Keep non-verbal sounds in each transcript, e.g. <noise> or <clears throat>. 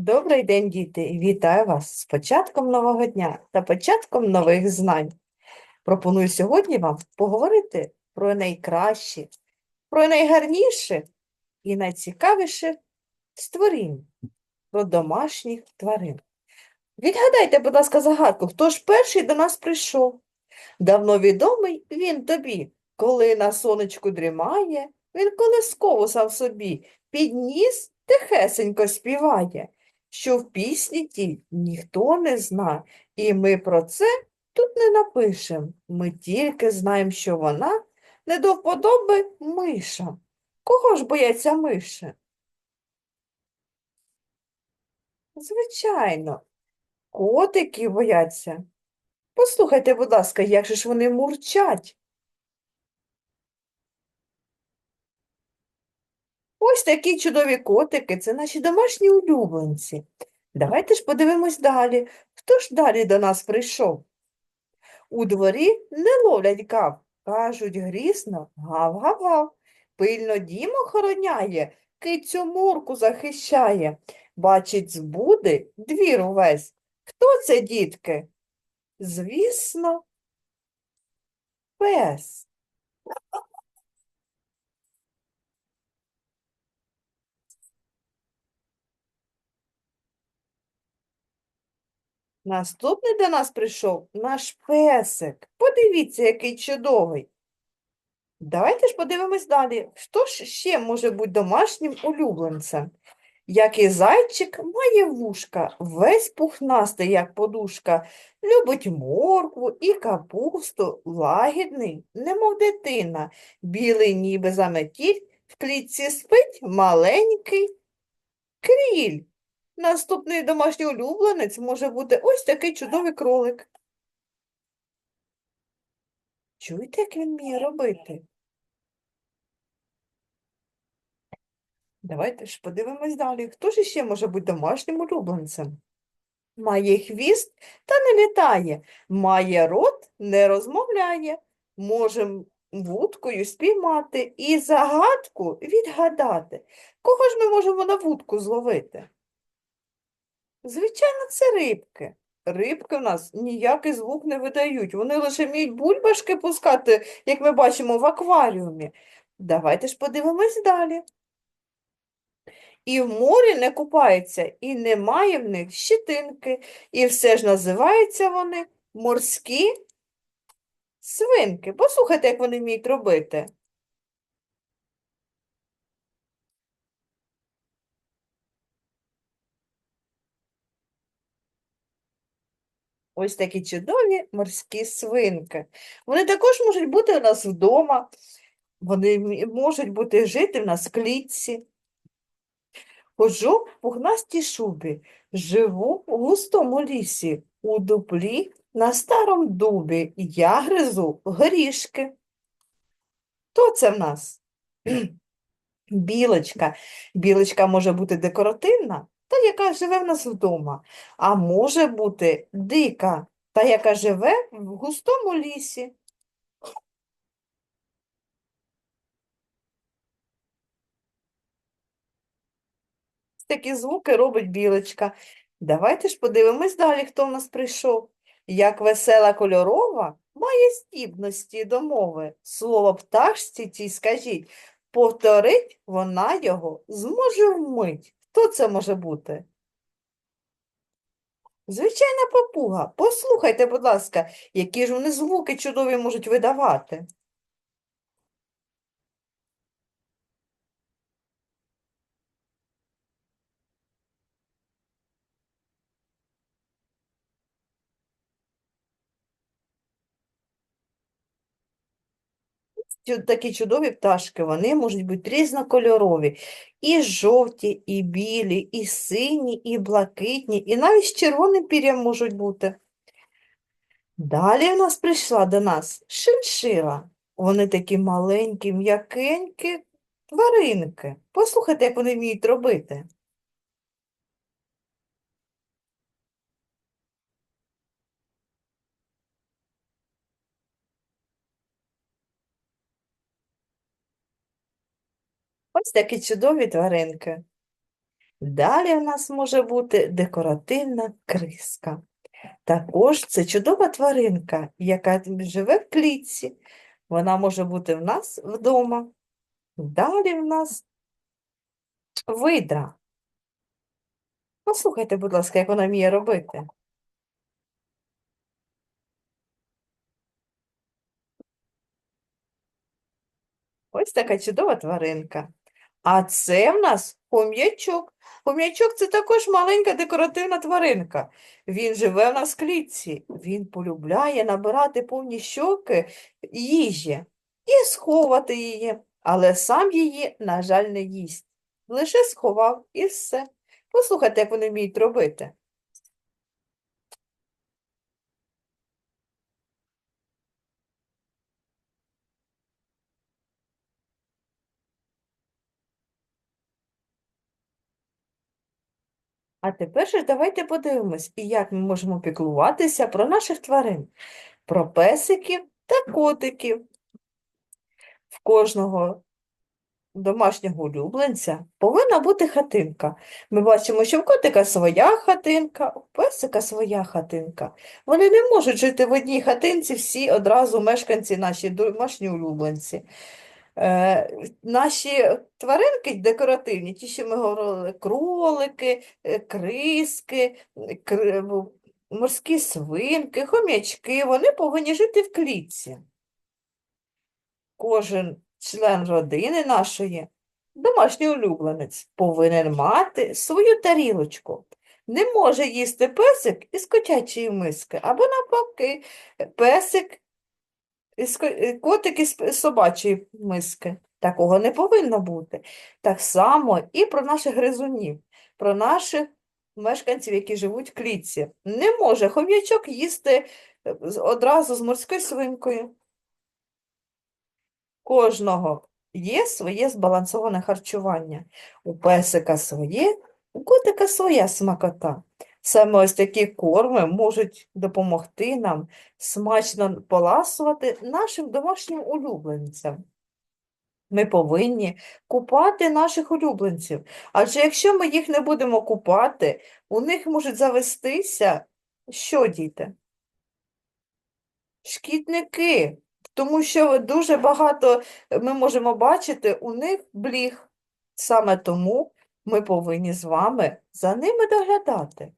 Добрий день, діти! Вітаю вас з початком нового дня та початком нових знань. Пропоную сьогодні вам поговорити про найкраще, про найгарніше і найцікавіше створінь, про домашніх тварин. Відгадайте, будь ласка, загадку, хто ж перший до нас прийшов? Давно відомий він тобі, коли на сонечку дрімає, він колискову сам собі підніс, тихесенько співає що в пісні тій ніхто не зна, і ми про це тут не напишем. Ми тільки знаємо, що вона не до вподоби миша. Кого ж бояться миші? Звичайно, котики бояться. Послухайте, будь ласка, як же ж вони мурчать. Ось такі чудові котики це наші домашні улюбленці. Давайте ж подивимось далі. Хто ж далі до нас прийшов? У дворі не ловлять гав, кажуть грісно гав-гав-гав. Пильно дім охороняє, кицю мурку захищає. Бачить, збуди двір увесь. Хто це, дітки? Звісно, пес. Наступний до нас прийшов наш песик. Подивіться, який чудовий. Давайте ж подивимось далі. Хто ж ще може бути домашнім улюбленцем? Як і зайчик має вушка, весь пухнастий, як подушка, любить моркву і капусту, лагідний, немов дитина, білий ніби заметіль, в клітці спить маленький кріль. Наступний домашній улюбленець може бути ось такий чудовий кролик. Чуєте, як він вміє робити? Давайте ж подивимось далі. Хто ж ще може бути домашнім улюбленцем? Має хвіст та не літає, має рот, не розмовляє, може вудкою спіймати і загадку відгадати. Кого ж ми можемо на вудку зловити? Звичайно, це рибки. Рибки в нас ніякий звук не видають. Вони лише вміють бульбашки пускати, як ми бачимо в акваріумі. Давайте ж подивимось далі. І в морі не купаються, і немає в них щетинки. І все ж називаються вони морські свинки. Послухайте, як вони вміють робити. Ось такі чудові морські свинки. Вони також можуть бути у нас вдома, вони можуть бути жити в нас в клітці. Ходжу в пухнастій шубі, живу в густому лісі, у дуплі на старому дубі, я гризу горішки. Хто це в нас? <clears throat> Білочка. Білочка може бути декоративна, та яка живе в нас вдома, а може бути дика, та яка живе в густому лісі. Такі звуки робить білочка. Давайте ж подивимось далі, хто в нас прийшов. Як весела кольорова має здібності до мови. Слово пташці тій скажіть, повторить вона його зможе вмить. Хто це може бути? Звичайна папуга. Послухайте, будь ласка, які ж вони звуки чудові можуть видавати. Такі чудові пташки, вони можуть бути різнокольорові. І жовті, і білі, і сині, і блакитні, і навіть з червоним пір'ям можуть бути. Далі в нас прийшла до нас шиншила. Вони такі маленькі, м'якенькі тваринки. Послухайте, як вони вміють робити. Ось такі чудові тваринки. Далі в нас може бути декоративна криска. Також це чудова тваринка, яка живе в клітці. Вона може бути в нас вдома. Далі в нас видра. Послухайте, будь ласка, як вона вміє робити. Ось така чудова тваринка. А це в нас хом'ячок. Хом'ячок це також маленька декоративна тваринка. Він живе в нас в клітці. Він полюбляє набирати повні щоки їжі і сховати її, але сам її, на жаль, не їсть. Лише сховав і все. Послухайте, як вони вміють робити. А тепер же давайте подивимось, як ми можемо піклуватися про наших тварин, про песиків та котиків. В кожного домашнього улюбленця повинна бути хатинка. Ми бачимо, що в котика своя хатинка, у песика своя хатинка. Вони не можуть жити в одній хатинці всі одразу мешканці наші домашні улюбленці. Наші тваринки декоративні, ті, що ми говорили, кролики, е, криски, кри- морські свинки, хом'ячки, вони повинні жити в клітці. Кожен член родини нашої, домашній улюбленець, повинен мати свою тарілочку. Не може їсти песик із котячої миски, або навпаки, песик е, котик із собачої миски. Такого не повинно бути. Так само і про наших гризунів, про наших мешканців, які живуть в клітці. Не може хом'ячок їсти е, одразу з морською свинкою. Кожного є своє збалансоване харчування. У песика своє, у котика своя смакота. Саме ось такі корми можуть допомогти нам смачно поласувати нашим домашнім улюбленцям. Ми повинні купати наших улюбленців, адже якщо ми їх не будемо купати, у них можуть завестися, що, діти? Шкідники, тому що дуже багато е, ми можемо бачити у них бліг. Саме тому ми повинні з вами за ними доглядати.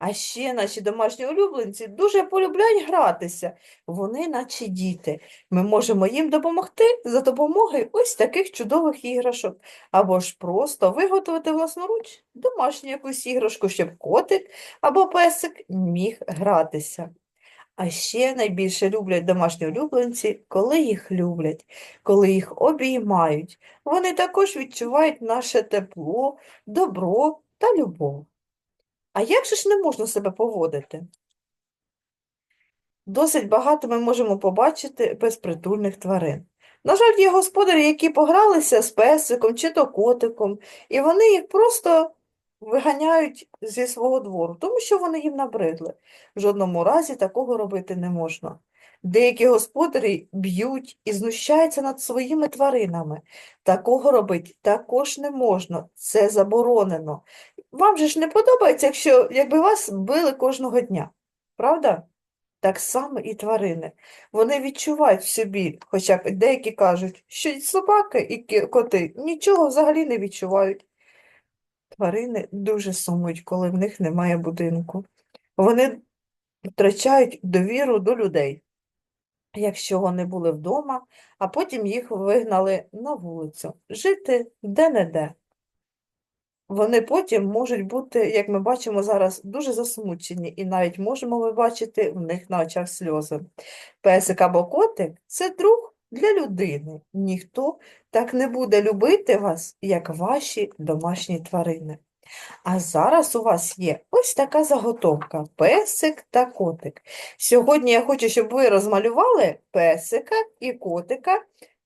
А ще наші домашні улюбленці дуже полюбляють гратися. Вони наче діти. Ми можемо їм допомогти за допомогою ось таких чудових іграшок. Або ж просто виготовити власноруч домашню якусь іграшку, щоб котик або песик міг гратися. А ще найбільше люблять домашні улюбленці, коли їх люблять, коли їх обіймають. Вони також відчувають наше тепло, добро та любов. А як же ж не можна себе поводити? Досить багато ми можемо побачити безпритульних тварин. На жаль, є господарі, які погралися з песиком чи то котиком, і вони їх просто виганяють зі свого двору, тому що вони їм набридли. В жодному разі такого робити не можна. Деякі господарі б'ють і знущаються над своїми тваринами. Такого робити також не можна, це заборонено. Вам же ж не подобається, якщо якби вас били кожного дня, правда? Так само і тварини. Вони відчувають в собі, хоча деякі кажуть, що собаки і коти нічого взагалі не відчувають. Тварини дуже сумують, коли в них немає будинку. Вони втрачають довіру до людей, якщо вони були вдома, а потім їх вигнали на вулицю, жити де-не-де. Вони потім можуть бути, як ми бачимо зараз, дуже засмучені, і навіть можемо ми бачити в них на очах сльози. Песик або котик – це друг для людини. Ніхто так не буде любити вас, як ваші домашні тварини. А зараз у вас є ось така заготовка – песик та котик. Сьогодні я хочу, щоб ви розмалювали песика і котика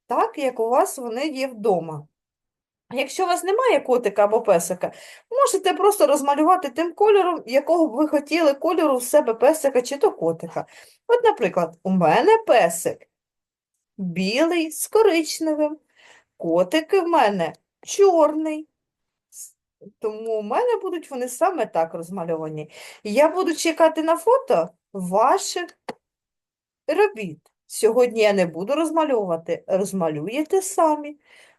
так, як у вас вони є вдома. Якщо у вас немає котика або песика, можете просто розмалювати тим кольором, якого б ви хотіли кольору в себе песика чи то котика. От, наприклад, у мене песик білий з коричневим, котик в мене чорний, Тому у мене будуть вони саме так розмальовані. Я буду чекати на фото ваших робіт. Сьогодні я не буду розмальовувати, розмалюєте самі.